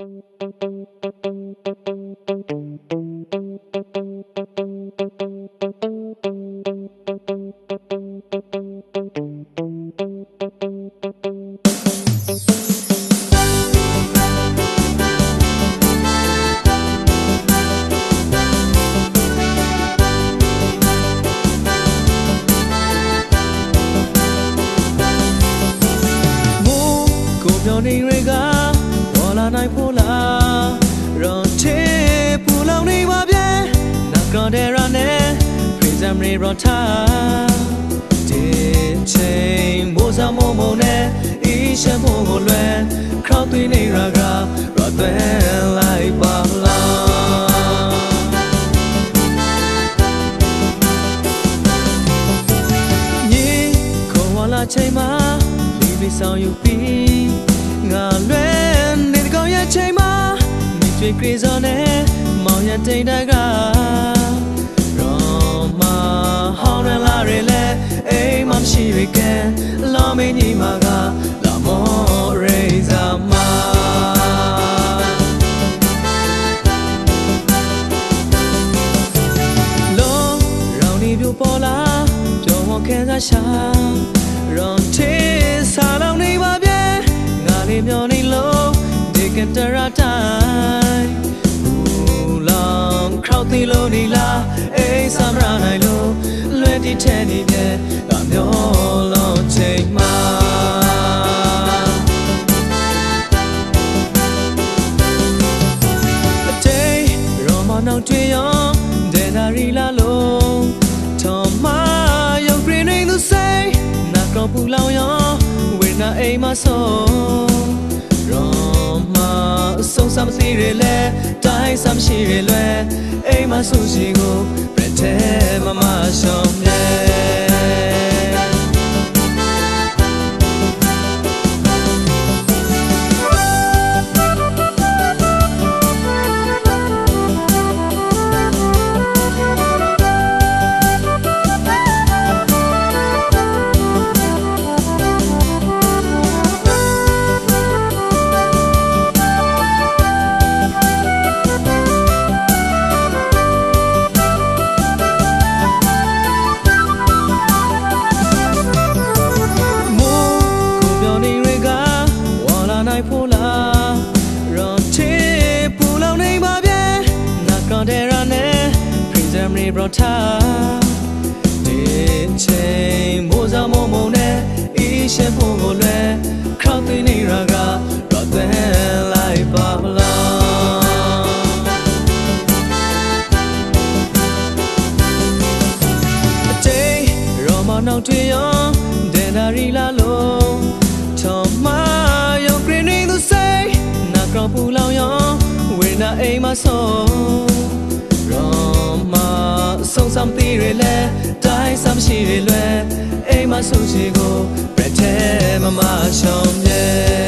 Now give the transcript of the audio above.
မိုးကိုပြောင်း နေတွေကပေါ်လာနိုင်ဖို့လားရောချေပူလောင်နေပါဗျာနာကောင်တဲ့ရနဲ့ပြေစမ်းရီရောထားဒီချိန်မိုးစမုံမုံနဲ့အီးရှမ်းဖို့ကိုလွယ်ခေါက်သွင်းနေရကရောသွဲလိုက်ပါလားညီခေါ်ဝလာချိန်မှာလေးလေးဆောင်ယူပြီးငါလွဲနေတကောင်းရဲ့ချိန်မှာ မိတွေ့ကြစောနဲ့မောင်ရတိန်တကရောမဟောင်းရလာရလေအိမ်မရှိရကဲလောမင်းညီမကလာမောရေဇာမာလုံးရောင်နေပြပေါ်လာကြောဝခဲစားရှာရော သေးလို့နေလားအိမ်စမရနိုင်လို့လွယ်တီထဲနေတယ်ငါမျောလုံးချိန်မှာအတေးရောမနောင်တွေ့ရောဒေနာရီလာလုံးထော်မယုံဂရင်းနေသူစိတ်နာကောပူလောင်ရောဝေနာအိမ်မဆုံးရော မအဆုံးစမ်းစီရလေတိုင်းစမ်းရှိရလေအိမ်မဆူစီကိုပြတ်တဲ့မမရှောင်းမြဲ brota ဒီချိန်မိုးစမုံမုံနဲ့အီးရှင်းဖို့ကိုလွယ်ခေါက်သိနေရကတော့သွဲလိုက်ပါမလားအတေးရောမနော ပူလောင်ရောဝေနာအိမ်မဆုံးရောမဆုံးစမ်းသေးရလေတိုင်းစမ်းရှိရလေအိမ်မဆုံးရှိကိုပြတ်တဲ့မမရှောင်းမြဲ